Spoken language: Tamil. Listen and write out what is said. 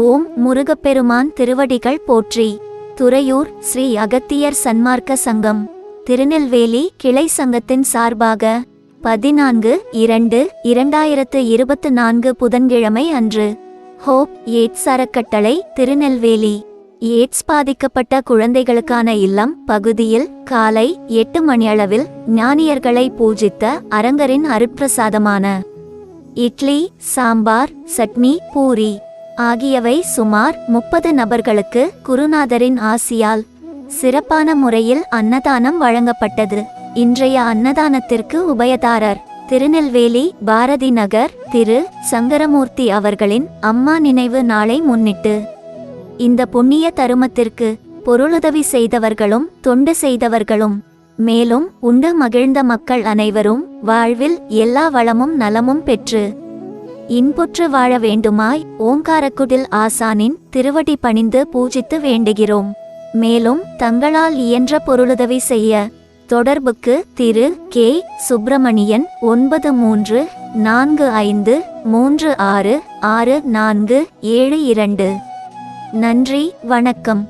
ஓம் முருகப்பெருமான் திருவடிகள் போற்றி. துறையூர் ஸ்ரீ அகத்தியர் சன்மார்க்க சங்கம். திருநெல்வேலி கிளை சங்கத்தின் சார்பாக பதினான்கு இரண்டு இரண்டாயிரத்து இருபத்து நான்கு புதன்கிழமை அன்று ஹோப் ஏட்ஸ் அறக்கட்டளை திருநெல்வேலி. ஏட்ஸ் பாதிக்கப்பட்ட குழந்தைகளுக்கான இல்லம் பகுதியில் காலை எட்டு மணியளவில் ஞானியர்களை பூஜித்த அரங்கரின் அருட்பிரசாதமான இட்லி சாம்பார் சட்னி பூரி. ஆகியவை சுமார் முப்பது நபர்களுக்கு குருநாதரின் ஆசியால் சிறப்பான முறையில் அன்னதானம் வழங்கப்பட்டது. இன்றைய அன்னதானத்திற்கு உபயதாரர் திருநெல்வேலி பாரதி நகர் திரு சங்கரமூர்த்தி அவர்களின் அம்மா நினைவு நாளை முன்னிட்டு இந்த புண்ணிய தருமத்திற்கு பொருளுதவி செய்தவர்களும் தொண்டு செய்தவர்களும் மேலும் உண்டு மகிழ்ந்த மக்கள் அனைவரும் வாழ்வில் எல்லா வளமும் நலமும் பெற்று இன்புற்று வாழ வேண்டுமாய் ஓங்காரக்குடில் ஆசானின் திருவடி பணிந்து பூஜித்து வேண்டுகிறோம். மேலும் தங்களால் இயன்ற பொருளுதவி செய்ய. தொடர்புக்கு திரு. கே. சுப்பிரமணியன் ஒன்பது மூன்று நான்கு ஐந்து மூன்று ஆறு ஆறு நான்கு ஏழு இரண்டு. நன்றி வணக்கம்.